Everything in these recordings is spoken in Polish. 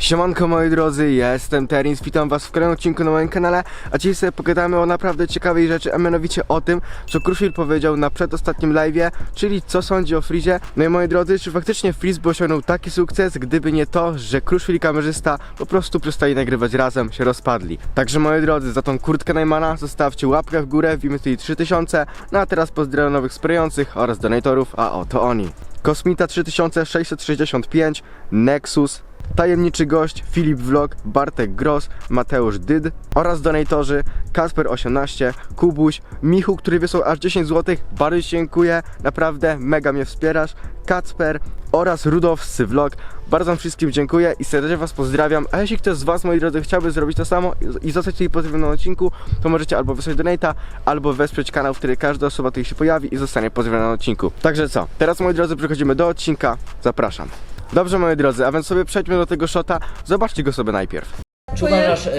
Siemanko moi drodzy, jestem Terins, witam was w kolejnym odcinku na moim kanale, a dzisiaj sobie pogadamy o naprawdę ciekawej rzeczy, a mianowicie o tym, co Kruszwil powiedział na przedostatnim live'ie, czyli co sądzi o Frizie. No i moi drodzy, czy faktycznie Friz by osiągnął taki sukces, gdyby nie to, że Kruszwil i kamerzysta po prostu przestali nagrywać razem, się rozpadli. Także moi drodzy, za tą kurtkę Najmana zostawcie łapkę w górę, wbijmy tutaj 3000, no a teraz pozdrawiam nowych sprayujących oraz donatorów, a oto oni. Kosmita 3665, Nexus, Tajemniczy gość, Filip Vlog, Bartek Gross, Mateusz Dyd oraz donatorzy Kasper18, Kubuś, Michu, który wysłał aż 10 zł. Bardzo dziękuję, naprawdę mega mnie wspierasz. Kacper oraz Rudowscy Vlog. Bardzo wam wszystkim dziękuję i serdecznie was pozdrawiam. A jeśli ktoś z was, moi drodzy, chciałby zrobić to samo i zostać tutaj pozdrowionym na odcinku, to możecie albo wysłać donata, albo wesprzeć kanał, w którym każda osoba tutaj się pojawi i zostanie pozdrowiona na odcinku. Także co? Teraz, moi drodzy, przechodzimy do odcinka. Zapraszam. Dobrze, moi drodzy, a więc sobie przejdźmy do tego shota. Zobaczcie go sobie najpierw. Czy uważasz, e,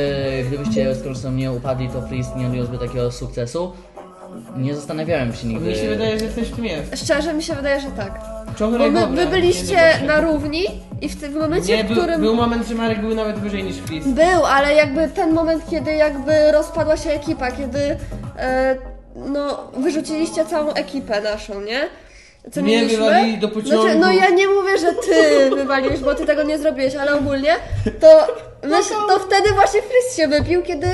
gdybyście z Krusem nie upadli, to Freeze nie odniósłby takiego sukcesu? Nie zastanawiałem się nigdy. Mi się wydaje, że coś w tym jest. Szczerze mi się wydaje, że tak. Bo my, dobra, wy byliście na równi i w tym momencie, Nie, w był, którym. był moment, że Marek był nawet wyżej niż Freeze. Był, ale jakby ten moment, kiedy jakby rozpadła się ekipa, kiedy e, no, wyrzuciliście całą ekipę naszą, nie? Co Mnie mieliśmy? wywalili do pociągu. Znaczy, no ja nie mówię, że ty wywaliłeś, bo ty tego nie zrobiłeś, ale ogólnie to, myśl, to wtedy właśnie Fris się wypił, kiedy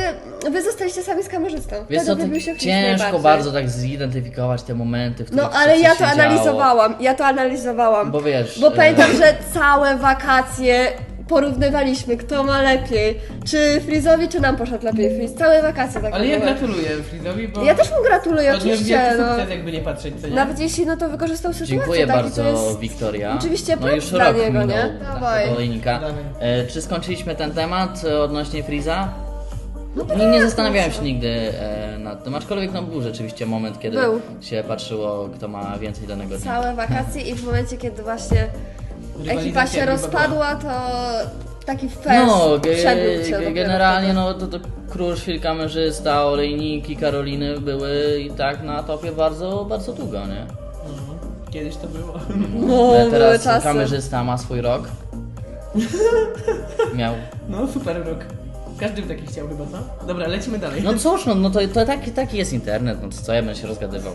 wy zostaliście sami z kamerzystą. Wiesz Wtedy co, to wypił się Fris ciężko najbardziej. bardzo tak zidentyfikować te momenty, w których No co- ale co ja to analizowałam, ja to analizowałam. Bo wiesz... Bo e, pamiętam, że całe wakacje porównywaliśmy, kto ma lepiej. Czy Frizowi, czy nam poszedł lepiej Friz. Całe wakacje tak Ale ja gratuluję Freeze'owi, bo Ja też mu gratuluję, oczywiście. No. sukces, jakby nie patrzeć, co nie? Nawet jeśli no to wykorzystał sytuację. Dziękuję tak, i bardzo, jest... Wiktoria. oczywiście No już dla rok niego, minął nie? Dawaj. tak. Dawaj. E, czy skończyliśmy ten temat e, odnośnie Freeza? No nie, nie zastanawiałem się nigdy e, nad tym, aczkolwiek no, był rzeczywiście moment, kiedy Był. się patrzyło, kto ma więcej danego dnia. Całe wakacje i w momencie, kiedy właśnie ekipa się rozpadła, to taki fest No, ge, przebił dopiero generalnie no to, to Kruszwil, kamerzysta, olejniki, Karoliny były i tak na topie bardzo, bardzo długo, nie? Mhm. Kiedyś to było. No, E, były Teraz czasy. kamerzysta ma swój rok. Miał. No, super rok. Każdy by taki chciał chyba, co? Dobra, lecimy dalej. No cóż, no, no to, to taki, taki jest internet, no to co ja będę się rozgadywał.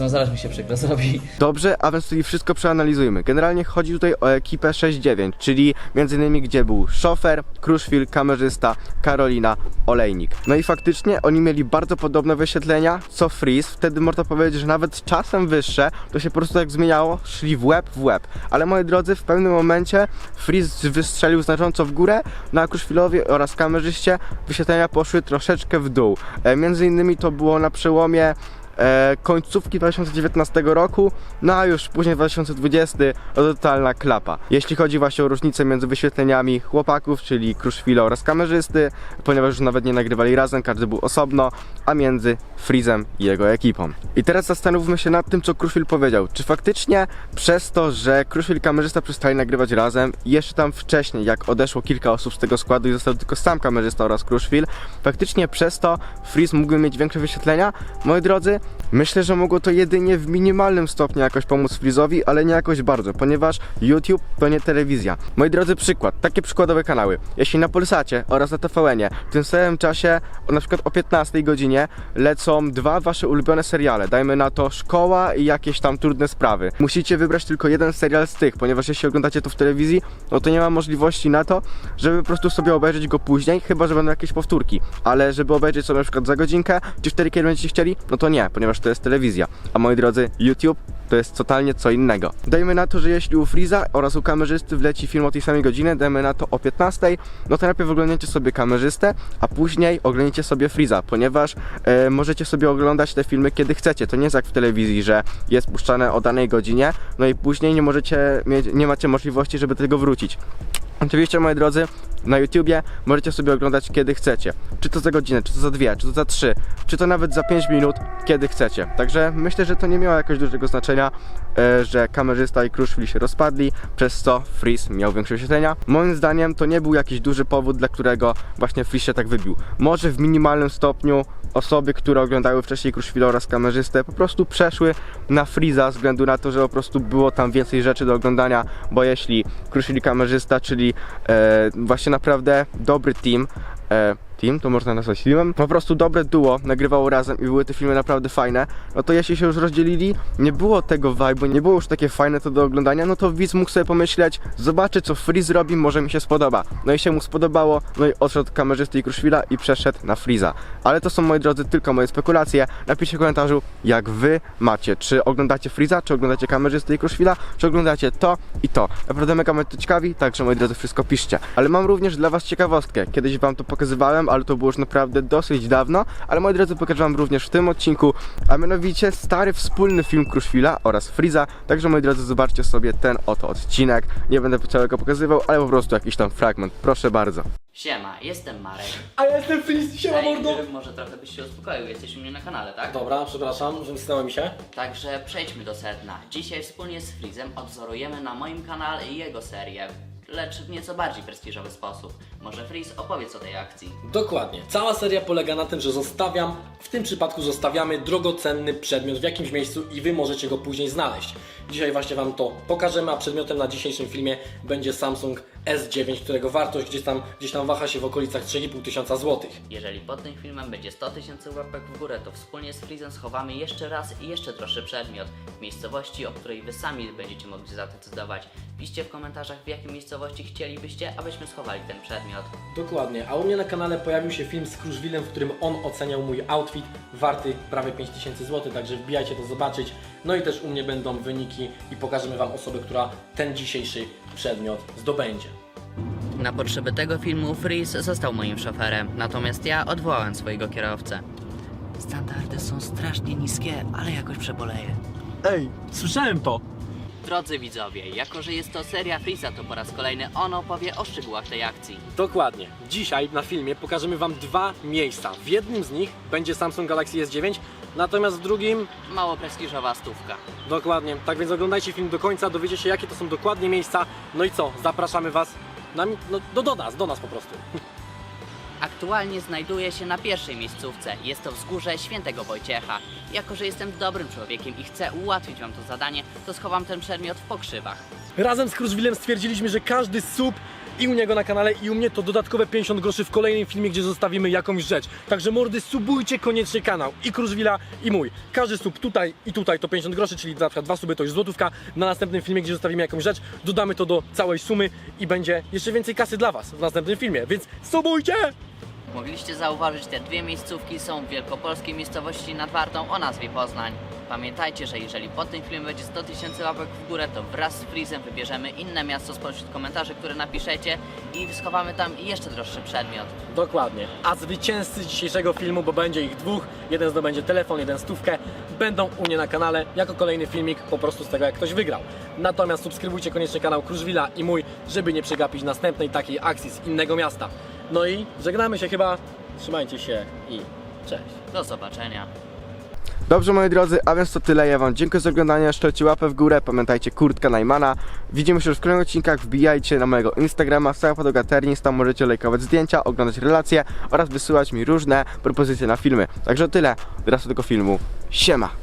No, zaraz mi się przykro zrobi. Dobrze, a więc tutaj wszystko przeanalizujmy. Generalnie chodzi tutaj o ekipę 6-9, czyli między innymi gdzie był szofer, Kruszwil, kamerzysta, Karolina, Olejnik. No i faktycznie oni mieli bardzo podobne wyświetlenia co Freeze, wtedy można powiedzieć, że nawet czasem wyższe, to się po prostu tak zmieniało, szli w łeb w łeb. Ale moi drodzy, w pewnym momencie Freeze wystrzelił znacząco w górę, na Kruszwilowi oraz kamerzyście wyświetlenia poszły troszeczkę w dół. E, między innymi to było na przełomie e, końcówki 2019 roku, no a już później 2020 to totalna klapa. Jeśli chodzi właśnie o różnicę między wyświetleniami chłopaków, czyli Kruszwila oraz kamerzysty, ponieważ już nawet nie nagrywali razem, każdy był osobno, a między Freezem i jego ekipą. I teraz zastanówmy się nad tym, co Kruszwil powiedział. Czy faktycznie przez to, że Kruszwil i kamerzysta przestali nagrywać razem, jeszcze tam wcześniej, jak odeszło kilka osób z tego składu i został tylko sam kamerzysta oraz Kruszwil, faktycznie przez to Freeze mógłby mieć większe wyświetlenia? Moi drodzy, myślę, że mogło to jedynie w minimalnym stopniu jakoś pomóc Freeze'owi, ale nie jakoś bardzo, ponieważ YouTube to nie telewizja. Moi drodzy, przykład, takie przykładowe kanały. Jeśli na Polsacie oraz na TVN-ie w tym samym czasie, na przykład o 15 godzinie, lecą dwa wasze ulubione seriale, dajmy na to Szkoła i jakieś tam trudne sprawy. Musicie wybrać tylko jeden serial z tych, ponieważ jeśli oglądacie to w telewizji, no to nie ma możliwości na to, żeby po prostu sobie obejrzeć go później, chyba że będą jakieś powtórki. Ale żeby obejrzeć sobie na przykład za godzinkę, czy wtedy kiedy będziecie chcieli, no to nie, ponieważ to jest telewizja. A moi drodzy, YouTube to jest totalnie co innego. Dajmy na to, że jeśli u Freeza oraz u kamerzysty wleci film o tej samej godzinie, dajmy na to o 15, no to najpierw oglądniecie sobie kamerzystę, a później oglądniecie sobie Freeza, ponieważ e, możecie sobie oglądać te filmy kiedy chcecie. To nie jest jak w telewizji, że jest puszczane o danej godzinie, no i później nie możecie mieć, nie macie możliwości, żeby do tego wrócić. Oczywiście, moi drodzy, na YouTubie możecie sobie oglądać kiedy chcecie. Czy to za godzinę, czy to za dwie, czy to za trzy, czy to nawet za 5 minut, kiedy chcecie. Także myślę, że to nie miało jakoś dużego znaczenia. e, że kamerzysta i Kruszwil się rozpadli, przez co Freeze miał większe oświetlenia. Moim zdaniem to nie był jakiś duży powód, dla którego właśnie Freeze się tak wybił. Może w minimalnym stopniu osoby, które oglądały wcześniej Kruszwila oraz kamerzystę, po prostu przeszły na Freeza ze względu na to, że po prostu było tam więcej rzeczy do oglądania, bo jeśli Kruszwil kamerzysta, czyli e, właśnie naprawdę dobry team, e, team, to można nazwać filmem, po prostu dobre duo nagrywało razem i były te filmy naprawdę fajne, no to jeśli się już rozdzielili, nie było tego vibe'u, nie było już takie fajne to do oglądania, no to widz mógł sobie pomyśleć, zobaczy co Freeze robi, może mi się spodoba. No i się mu spodobało, no i odszedł od kamerzysty i Kruszwila i przeszedł na Freeza. Ale to są moi drodzy tylko moje spekulacje. Napiszcie w komentarzu, jak wy macie, czy oglądacie Freeza, czy oglądacie kamerzysty i Kruszwila, czy oglądacie to i to. Naprawdę mega mnie to ciekawi, także moi drodzy wszystko piszcie. Ale mam również dla was ciekawostkę. Kiedyś wam to pokazywałem, ale to było już naprawdę dosyć dawno, ale moi drodzy pokażę wam również w tym odcinku, a mianowicie stary wspólny film Kruszwila oraz Freeza. Także moi drodzy zobaczcie sobie ten oto odcinek. Nie będę całego pokazywał, ale po prostu jakiś tam fragment. Proszę bardzo. Siema, jestem Marek. A ja jestem Flis, siema Ej, mordo! Może trochę byś się uspokoił, jesteś u mnie na kanale, tak? Dobra, przepraszam, wymknęło mi się. Także przejdźmy do sedna. Dzisiaj wspólnie z Freezem odwzorujemy na moim kanale jego serię, lecz w nieco bardziej prestiżowy sposób. Może Freeze opowiedz o tej akcji. Dokładnie. Cała seria polega na tym, że zostawiam, w tym przypadku zostawiamy drogocenny przedmiot w jakimś miejscu i Wy możecie go później znaleźć. Dzisiaj właśnie Wam to pokażemy, a przedmiotem na dzisiejszym filmie będzie Samsung S9, którego wartość gdzieś tam, gdzieś tam waha się w okolicach 3,5 tysiąca złotych. Jeżeli pod tym filmem będzie 100 tysięcy łapek w górę, to wspólnie z Freezem schowamy jeszcze raz i jeszcze droższy przedmiot w miejscowości, o której Wy sami będziecie mogli zadecydować. Piszcie w komentarzach, w jakiej miejscowości chcielibyście, abyśmy schowali ten przedmiot. Dokładnie, a u mnie na kanale pojawił się film z Kruszwilem, w którym on oceniał mój outfit warty prawie 5000 zł, także wbijajcie to zobaczyć. No i też u mnie będą wyniki i pokażemy Wam osobę, która ten dzisiejszy przedmiot zdobędzie. Na potrzeby tego filmu Freeze został moim szoferem, natomiast ja odwołałem swojego kierowcę. Standardy są strasznie niskie, ale jakoś przeboleję. Ej, słyszałem to! Drodzy widzowie, jako że jest to seria Freeza, to po raz kolejny on opowie o szczegółach tej akcji. Dokładnie. Dzisiaj na filmie pokażemy Wam dwa miejsca. W jednym z nich będzie Samsung Galaxy S9, natomiast w drugim Mało prestiżowa stówka. dokładnie. Tak więc oglądajcie film do końca, dowiecie się jakie to są dokładnie miejsca. No i co? Zapraszamy Was na, no, do, do nas, do nas po prostu. Aktualnie znajduję się na pierwszej miejscówce. Jest to wzgórze Świętego Wojciecha. Jako, że jestem dobrym człowiekiem i chcę ułatwić Wam to zadanie, to schowam ten przedmiot w pokrzywach. Razem z Kruszwilem stwierdziliśmy, że każdy sub i u niego na kanale i u mnie to dodatkowe 50 groszy w kolejnym filmie, gdzie zostawimy jakąś rzecz. Także mordy, subujcie koniecznie kanał i Kruszwila i mój. Każdy sub tutaj i tutaj to 50 groszy, czyli na przykład dwa suby to już złotówka. Na następnym filmie, gdzie zostawimy jakąś rzecz, dodamy to do całej sumy i będzie jeszcze więcej kasy dla Was w następnym filmie, więc subujcie! Mogliście zauważyć, te dwie miejscówki są w wielkopolskiej miejscowości nad Wartą o nazwie Poznań. Pamiętajcie, że jeżeli pod tym filmem będzie 100 tysięcy łapek w górę, to wraz z Freezem wybierzemy inne miasto spośród komentarzy, które napiszecie i schowamy tam jeszcze droższy przedmiot. Dokładnie. A zwycięzcy dzisiejszego filmu, bo będzie ich dwóch, jeden zdobędzie telefon, jeden stówkę, będą u mnie na kanale jako kolejny filmik po prostu z tego, jak ktoś wygrał. Natomiast subskrybujcie koniecznie kanał Kruszwila i mój, żeby nie przegapić następnej takiej akcji z innego miasta. No i żegnamy się chyba. Trzymajcie się i cześć. Do zobaczenia. Dobrze moi drodzy, a więc to tyle. Ja wam dziękuję za oglądanie, szczelcie łapę w górę, pamiętajcie kurtka Najmana. Widzimy się już w kolejnych odcinkach, wbijajcie na mojego Instagrama, Stała Podłoga Ternis, tam możecie lajkować zdjęcia, oglądać relacje oraz wysyłać mi różne propozycje na filmy. Także tyle, teraz do tego filmu. Siema!